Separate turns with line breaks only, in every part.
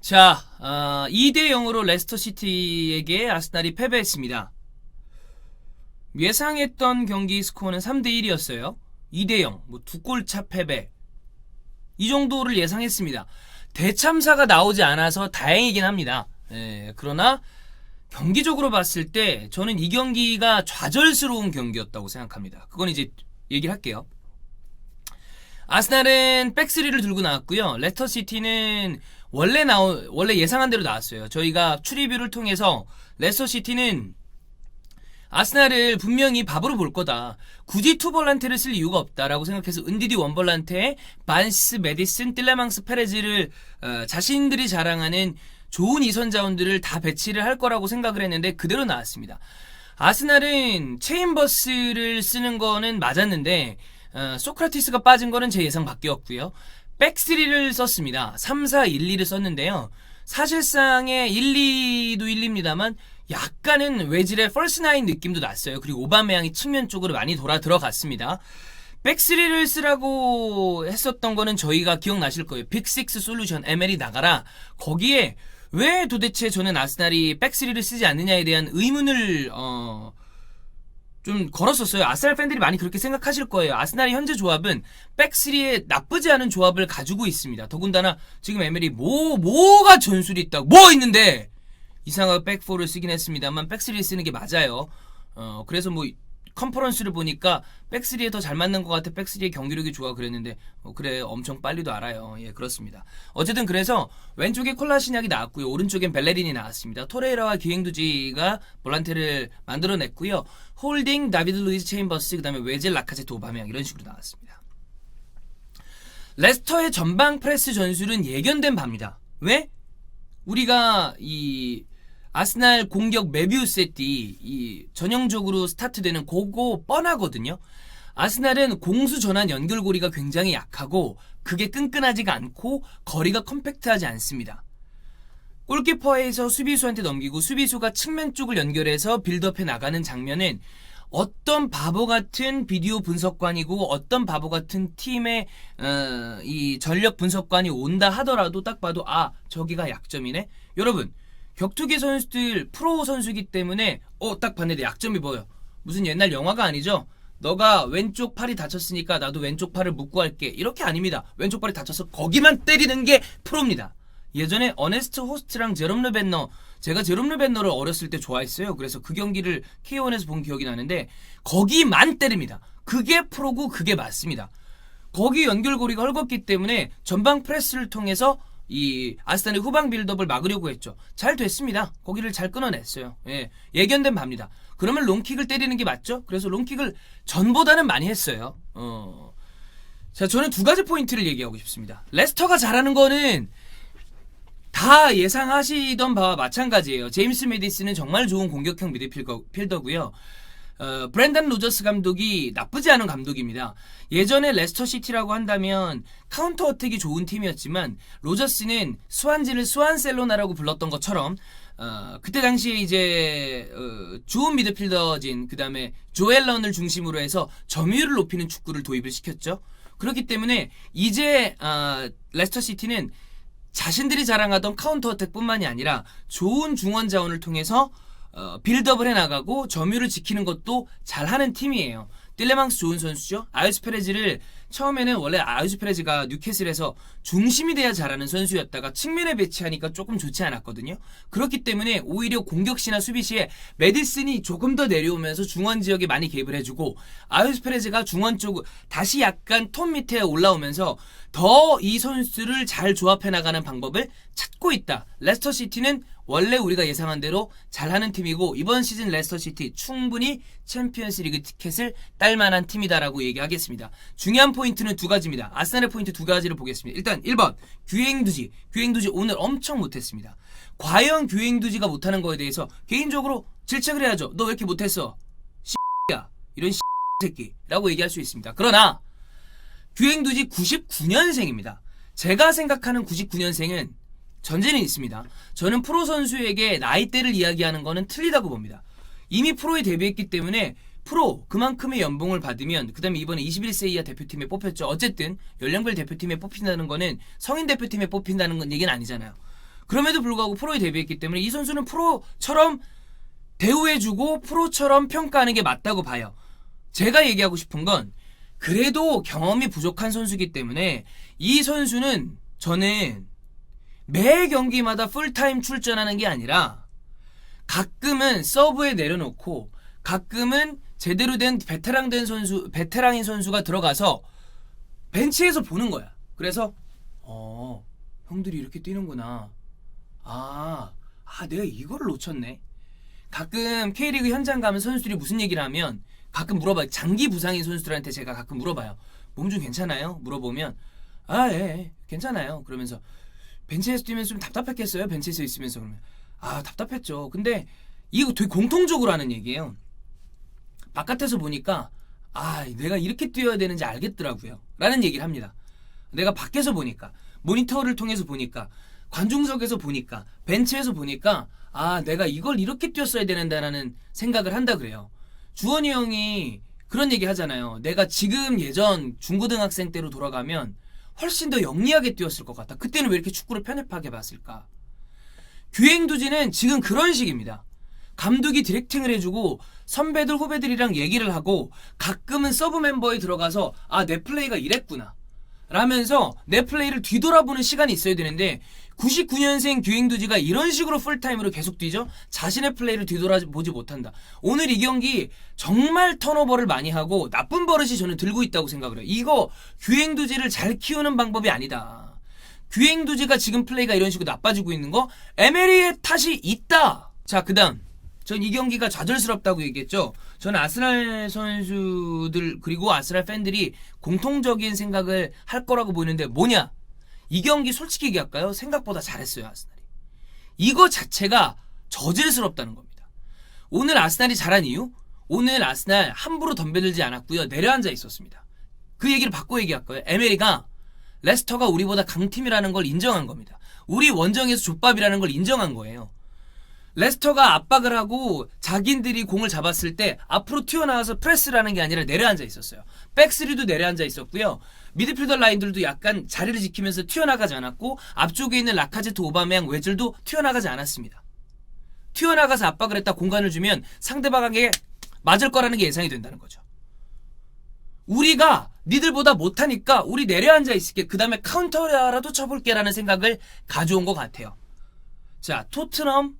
자, 어, 2대 0으로 레스터 시티에게 아스날이 패배했습니다. 예상했던 경기 스코어는 3대 1이었어요. 2대 0, 뭐 두 골 차 패배. 이 정도를 예상했습니다. 대참사가 나오지 않아서 다행이긴 합니다. 예, 그러나 경기적으로 봤을 때 저는 이 경기가 좌절스러운 경기였다고 생각합니다. 그건 이제 얘기를 할게요. 아스날은 백스리를 들고 나왔고요. 레스터 시티는 원래 나오 원래 예상한 대로 나왔어요. 저희가 추리뷰를 통해서 레스터 시티는 아스날을 분명히 밥으로 볼 거다. 굳이 투볼란테를 쓸 이유가 없다라고 생각해서 은디디 원볼란테, 반스, 메디슨, 틸레망스, 페레즈를 어, 자신들이 자랑하는 좋은 이선 자원들을 다 배치를 할 거라고 생각을 했는데 그대로 나왔습니다. 아스날은 체인버스를 쓰는 거는 맞았는데 어, 소크라티스가 빠진 거는 제 예상 밖이었고요. 백스리를 썼습니다. 3, 4, 1, 2를 썼는데요. 사실상의 1, 2도 1입니다만 약간은 외질의 펄스 나인 느낌도 났어요. 그리고 오바메양이 측면 쪽으로 많이 돌아 들어갔습니다. 백스리를 쓰라고 했었던 거는 저희가 기억나실 거예요. 빅식스 솔루션 ML이 나가라. 거기에 왜 도대체 저는 아스날이 백스리를 쓰지 않느냐에 대한 의문을 어, 좀 걸었었어요. 아스날 팬들이 많이 그렇게 생각하실 거예요. 아스날의 현재 조합은 백스리에 나쁘지 않은 조합을 가지고 있습니다. 더군다나 지금 에멜이 뭐 뭐가 전술이 있다고 뭐 있는데 이상하게 백포를 쓰긴 했습니다만 백스리를 쓰는 게 맞아요. 어 그래서 뭐 컨퍼런스를 보니까 백스리에 더 잘 맞는 것 같아. 백스리의 경기력이 좋아 그랬는데 어, 그래 엄청 빨리도 알아요. 예 그렇습니다. 어쨌든 그래서 왼쪽에 콜라시약이 나왔고요. 오른쪽엔 벨레린이 나왔습니다. 토레이라와 기행두지가 볼란테를 만들어냈고요. 홀딩 다비드 루이즈 체인버스 그 다음에 외젤 라카제 도바메양 이런 식으로 나왔습니다. 레스터의 전방 프레스 전술은 예견된 바입니다. 왜? 우리가 이 아스날 공격 메비우스의 띠이 전형적으로 스타트되는 고거 뻔하거든요. 아스날은 공수 전환 연결고리가 굉장히 약하고 그게 끈끈하지가 않고 거리가 컴팩트하지 않습니다. 골키퍼에서 수비수한테 넘기고 수비수가 측면 쪽을 연결해서 빌드업해 나가는 장면은 어떤 바보 같은 비디오 분석관이고 어떤 바보 같은 팀의 어, 이 전력 분석관이 온다 하더라도 딱 봐도 아 저기가 약점이네. 여러분 격투기 선수들 프로 선수기 때문에 어 딱 봤는데 약점이 보여. 무슨 옛날 영화가 아니죠. 너가 왼쪽 팔이 다쳤으니까 나도 왼쪽 팔을 묶고 할게. 이렇게 아닙니다. 왼쪽 팔이 다쳐서 거기만 때리는 게 프로입니다. 예전에 어네스트 호스트랑 제롬 르벤너 제가 제롬 르벤너를 어렸을 때 좋아했어요. 그래서 그 경기를 K1에서 본 기억이 나는데 거기만 때립니다. 그게 프로고 그게 맞습니다. 거기 연결고리가 헐겁기 때문에 전방 프레스를 통해서 이 아스탄의 후방 빌드업을 막으려고 했죠. 잘 됐습니다. 거기를 잘 끊어냈어요. 예, 예견된 바입니다. 그러면 롱킥을 때리는 게 맞죠? 그래서 롱킥을 전보다는 많이 했어요. 어. 자, 저는 두 가지 포인트를 얘기하고 싶습니다. 레스터가 잘하는 거는 다 예상하시던 바와 마찬가지예요. 제임스 메디스는 정말 좋은 공격형 미드필더고요. 어, 브랜든 로저스 감독이 나쁘지 않은 감독입니다. 예전에 레스터 시티라고 한다면 카운터 어택이 좋은 팀이었지만 로저스는 수완지를 수완셀로나라고 불렀던 것처럼 어, 그때 당시에 이제 어, 좋은 미드필더진 그 다음에 조엘런을 중심으로 해서 점유율을 높이는 축구를 도입을 시켰죠. 그렇기 때문에 이제 어, 레스터 시티는 자신들이 자랑하던 카운터 어택뿐만이 아니라 좋은 중원 자원을 통해서 어, 빌드업을 해나가고 점유를 지키는 것도 잘하는 팀이에요. 딜레망스 좋은 선수죠. 아유스 페레즈를 처음에는 원래 아유스 페레즈가 뉴캐슬에서 중심이 돼야 잘하는 선수였다가 측면에 배치하니까 조금 좋지 않았거든요. 그렇기 때문에 오히려 공격시나 수비시에 메디슨이 조금 더 내려오면서 중원 지역에 많이 개입을 해주고 아유스 페레즈가 중원 쪽 다시 약간 톤 밑에 올라오면서 더 이 선수를 잘 조합해 나가는 방법을 찾고 있다. 레스터 시티는 원래 우리가 예상한 대로 잘하는 팀이고 이번 시즌 레스터 시티 충분히 챔피언스 리그 티켓을 딸 만한 팀이다라고 얘기하겠습니다. 중요한 포인트는 두 가지입니다. 아스날의 포인트 두 가지를 보겠습니다. 일단 1번 규행두지. 규행두지 오늘 엄청 못했습니다. 과연 규행두지가 못하는 거에 대해서 개인적으로 질책을 해야죠. 너 왜 이렇게 못했어? 야 이런 새끼라고 얘기할 수 있습니다. 그러나 규행두지 99년생입니다. 제가 생각하는 99년생은 전제는 있습니다. 저는 프로 선수에게 나이대를 이야기하는 것은 틀리다고 봅니다. 이미 프로에 데뷔했기 때문에 프로 그만큼의 연봉을 받으면 그다음에 이번에 21세 이하 대표팀에 뽑혔죠. 어쨌든 연령별 대표팀에 뽑힌다는 거는 성인 대표팀에 뽑힌다는 건 얘기는 아니잖아요. 그럼에도 불구하고 프로에 데뷔했기 때문에 이 선수는 프로처럼 대우해주고 프로처럼 평가하는 게 맞다고 봐요. 제가 얘기하고 싶은 건 그래도 경험이 부족한 선수기 때문에 이 선수는 저는 매 경기마다 풀타임 출전하는 게 아니라 가끔은 서브에 내려놓고 가끔은 제대로 된 베테랑 된 선수, 베테랑인 선수가 들어가서 벤치에서 보는 거야. 그래서 어, 형들이 이렇게 뛰는구나. 아, 아, 내가 이거를 놓쳤네. 가끔 K리그 현장 가면 선수들이 무슨 얘기를 하면 가끔 물어봐요. 장기 부상인 선수들한테 제가 가끔 물어봐요. 몸 좀 괜찮아요? 물어보면 아, 예, 예, 괜찮아요. 그러면서 벤치에서 뛰면 좀 답답했겠어요? 벤치에서 있으면서 그러면 아, 답답했죠. 근데 이거 되게 공통적으로 하는 얘기예요. 바깥에서 보니까 아, 내가 이렇게 뛰어야 되는지 알겠더라고요. 라는 얘기를 합니다. 내가 밖에서 보니까 모니터를 통해서 보니까 관중석에서 보니까 벤치에서 보니까 아, 내가 이걸 이렇게 뛰었어야 되는다라는 생각을 한다 그래요. 주원이 형이 그런 얘기 하잖아요. 내가 지금 예전 중고등학생 때로 돌아가면 훨씬 더 영리하게 뛰었을 것 같다. 그때는 왜 이렇게 축구를 편협하게 봤을까? 규행두지는 지금 그런 식입니다. 감독이 디렉팅을 해주고 선배들 후배들이랑 얘기를 하고 가끔은 서브 멤버에 들어가서 아 내 플레이가 이랬구나 라면서 내 플레이를 뒤돌아보는 시간이 있어야 되는데 99년생 규행두지가 이런 식으로 풀타임으로 계속 뛰죠? 자신의 플레이를 뒤돌아보지 못한다. 오늘 이 경기 정말 턴오버를 많이 하고 나쁜 버릇이 저는 들고 있다고 생각을 해요. 이거 규행두지를 잘 키우는 방법이 아니다. 규행두지가 지금 플레이가 이런 식으로 나빠지고 있는 거 에메리의 탓이 있다. 자 그 다음. 전 이 경기가 좌절스럽다고 얘기했죠. 저는 아스날 선수들 그리고 아스날 팬들이 공통적인 생각을 할 거라고 보이는데 뭐냐? 이 경기 솔직히 얘기할까요? 생각보다 잘했어요 아스날이. 이거 자체가 저질스럽다는 겁니다. 오늘 아스날이 잘한 이유? 오늘 아스날 함부로 덤벼들지 않았고요. 내려앉아 있었습니다. 그 얘기를 바꿔 얘기할까요? 에메리가 레스터가 우리보다 강팀이라는 걸 인정한 겁니다. 우리 원정에서 족밥이라는 걸 인정한 거예요. 레스터가 압박을 하고 자기들이 공을 잡았을 때 앞으로 튀어나와서 프레스라는 게 아니라 내려앉아 있었어요. 백스리도 내려앉아 있었고요. 미드필더 라인들도 약간 자리를 지키면서 튀어나가지 않았고 앞쪽에 있는 라카제트 오바메양 외줄도 튀어나가지 않았습니다. 튀어나가서 압박을 했다 공간을 주면 상대방에게 맞을 거라는 게 예상이 된다는 거죠. 우리가 니들보다 못하니까 우리 내려앉아 있을게 그 다음에 카운터라도 쳐볼게라는 생각을 가져온 것 같아요. 자 토트넘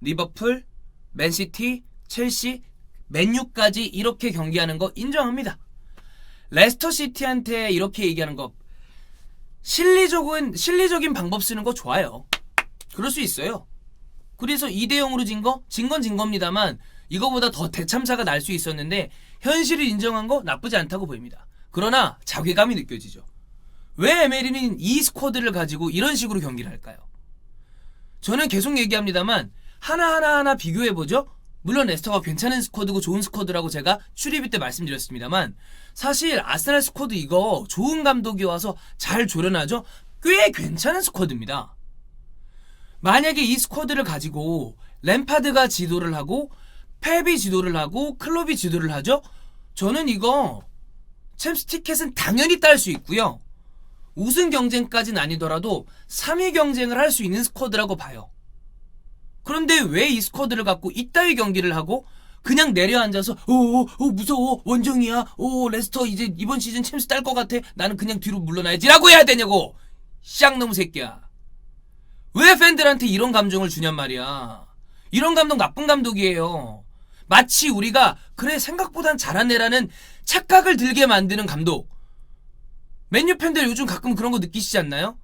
리버풀, 맨시티, 첼시, 맨유까지 이렇게 경기하는 거 인정합니다. 레스터 시티한테 이렇게 얘기하는 거 실리적인 실리적인 방법 쓰는 거 좋아요. 그럴 수 있어요. 그래서 2대 0으로 진 거, 진 건 진 겁니다만 이거보다 더 대참사가 날 수 있었는데 현실을 인정한 거 나쁘지 않다고 보입니다. 그러나 자괴감이 느껴지죠. 왜 에메리는 이 스쿼드를 가지고 이런 식으로 경기를 할까요? 저는 계속 얘기합니다만 하나하나 하나 비교해보죠. 물론 레스터가 괜찮은 스쿼드고 좋은 스쿼드라고 제가 출입이 때 말씀드렸습니다만 사실 아스날 스쿼드 이거 좋은 감독이 와서 잘 조련하죠. 꽤 괜찮은 스쿼드입니다. 만약에 이 스쿼드를 가지고 램파드가 지도를 하고 펩이 지도를 하고 클롭이 지도를 하죠. 저는 이거 챔스 티켓은 당연히 딸 수 있고요. 우승 경쟁까지는 아니더라도 3위 경쟁을 할 수 있는 스쿼드라고 봐요. 그런데 왜 이 스쿼드를 갖고 이따위 경기를 하고 그냥 내려앉아서 오, 오 무서워. 원정이야. 오 레스터 이제 이번 시즌 챔스 딸 것 같아. 나는 그냥 뒤로 물러나야지라고 해야 되냐고. 쌍놈 새끼야. 왜 팬들한테 이런 감정을 주냔 말이야. 이런 감독 나쁜 감독이에요. 마치 우리가 그래 생각보단 잘한 애라는 착각을 들게 만드는 감독. 맨유 팬들 요즘 가끔 그런 거 느끼시지 않나요?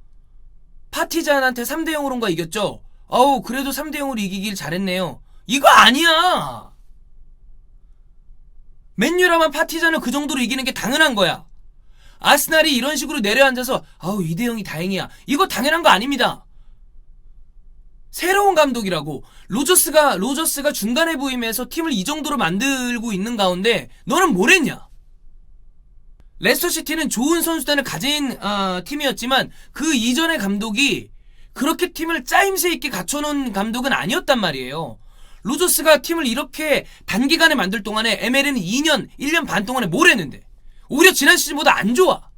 파티잔한테 3대 0으로인가 이겼죠? 어우, 그래도 3대0으로 이기길 잘했네요. 이거 아니야! 맨유라면 파티잔을 그 정도로 이기는 게 당연한 거야. 아스날이 이런 식으로 내려앉아서, 아우, 2대0이 다행이야. 이거 당연한 거 아닙니다. 새로운 감독이라고. 로저스가, 로저스가 중간에 부임해서 팀을 이 정도로 만들고 있는 가운데, 너는 뭘 했냐? 레스터 시티는 좋은 선수단을 가진 어, 팀이었지만 그 이전의 감독이 그렇게 팀을 짜임새 있게 갖춰놓은 감독은 아니었단 말이에요. 로저스가 팀을 이렇게 단기간에 만들 동안에 ML은 2년, 1년 반 동안에 뭘 했는데 오히려 지난 시즌보다 안 좋아.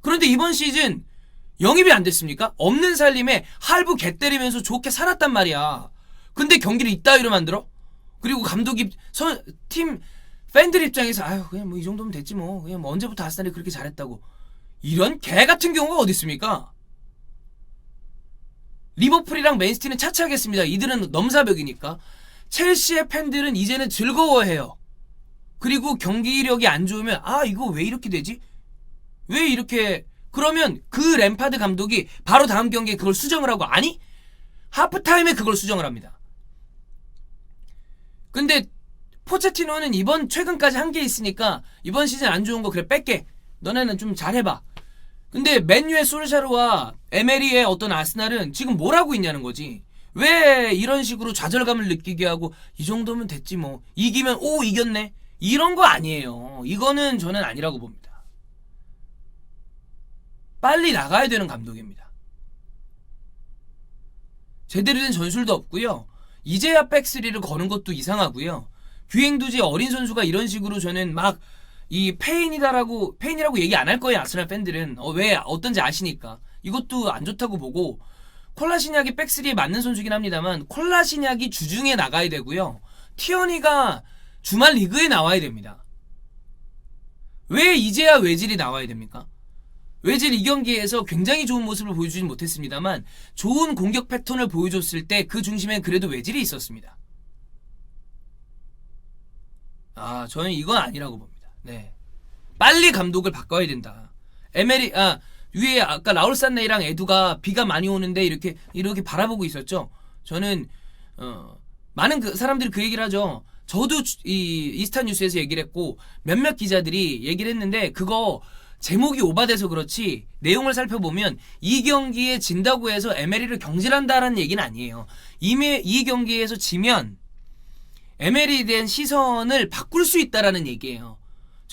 그런데 이번 시즌 영입이 안 됐습니까? 없는 살림에 할부 개 때리면서 좋게 살았단 말이야. 근데 경기를 이따위로 만들어? 그리고 감독이 선, 팀 팬들 입장에서 아유 그냥 뭐 이 정도면 됐지 뭐 그냥 뭐 언제부터 아스날이 그렇게 잘했다고 이런 개 같은 경우가 어디 있습니까? 리버풀이랑 맨시티는 차치하겠습니다. 이들은 넘사벽이니까 첼시의 팬들은 이제는 즐거워해요. 그리고 경기력이 안 좋으면 아 이거 왜 이렇게 되지? 왜 이렇게 그러면 그 램파드 감독이 바로 다음 경기에 그걸 수정을 하고 아니 하프타임에 그걸 수정을 합니다. 근데 포체티노는 이번 최근까지 한 게 있으니까 이번 시즌 안 좋은 거 그래 뺄게. 너네는 좀 잘해봐. 근데 맨유의 솔샤르와 에메리의 어떤 아스날은 지금 뭘 하고 있냐는 거지. 왜 이런 식으로 좌절감을 느끼게 하고 이 정도면 됐지 뭐 이기면 오 이겼네 이런 거 아니에요. 이거는 저는 아니라고 봅니다. 빨리 나가야 되는 감독입니다. 제대로 된 전술도 없고요. 이제야 백스리를 거는 것도 이상하고요. 규행두지 어린 선수가 이런 식으로 저는 막 이 페인이다라고 페인이라고 얘기 안 할 거예요 아스날 팬들은 어, 왜 어떤지 아시니까 이것도 안 좋다고 보고 콜라시약이 백스리에 맞는 선수긴 합니다만 콜라시약이 주중에 나가야 되고요 티어니가 주말 리그에 나와야 됩니다 왜 이제야 외질이 나와야 됩니까? 외질 이 경기에서 굉장히 좋은 모습을 보여주진 못했습니다만 좋은 공격 패턴을 보여줬을 때 그 중심엔 그래도 외질이 있었습니다. 아 저는 이건 아니라고 봅니다. 네, 빨리 감독을 바꿔야 된다. 에메리 아 위에 아까 라울 산네이랑 에두가 비가 많이 오는데 이렇게 이렇게 바라보고 있었죠. 저는 어 많은 그 사람들이 그 얘기를 하죠. 저도 주- 이 이스타 뉴스에서 얘기를 했고 몇몇 기자들이 얘기를 했는데 그거 제목이 오바돼서 그렇지 내용을 살펴보면 이 경기에 진다고 해서 에메리를 경질한다라는 얘기는 아니에요. 이미 이 경기에서 지면 에메리에 대한 시선을 바꿀 수 있다라는 얘기예요.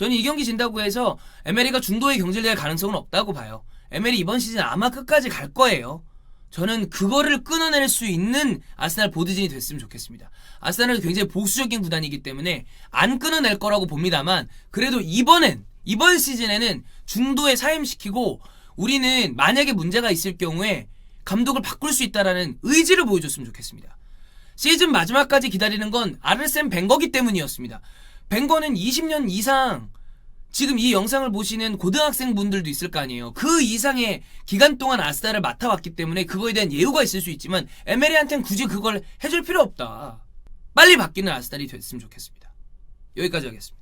저는 이 경기 진다고 해서 에메리가 중도에 경질될 가능성은 없다고 봐요. 에메리 이번 시즌 아마 끝까지 갈 거예요. 저는 그거를 끊어낼 수 있는 아스날 보드진이 됐으면 좋겠습니다. 아스날은 굉장히 보수적인 구단이기 때문에 안 끊어낼 거라고 봅니다만 그래도 이번엔 이번 시즌에는 중도에 사임시키고 우리는 만약에 문제가 있을 경우에 감독을 바꿀 수 있다라는 의지를 보여줬으면 좋겠습니다. 시즌 마지막까지 기다리는 건 아르센 벵거기 때문이었습니다. 벵거는 20년 이상 지금 이 영상을 보시는 고등학생 분들도 있을 거 아니에요. 그 이상의 기간 동안 아스날을 맡아왔기 때문에 그거에 대한 예우가 있을 수 있지만 에메리한테는 굳이 그걸 해줄 필요 없다. 빨리 바뀌는 아스날이 됐으면 좋겠습니다. 여기까지 하겠습니다.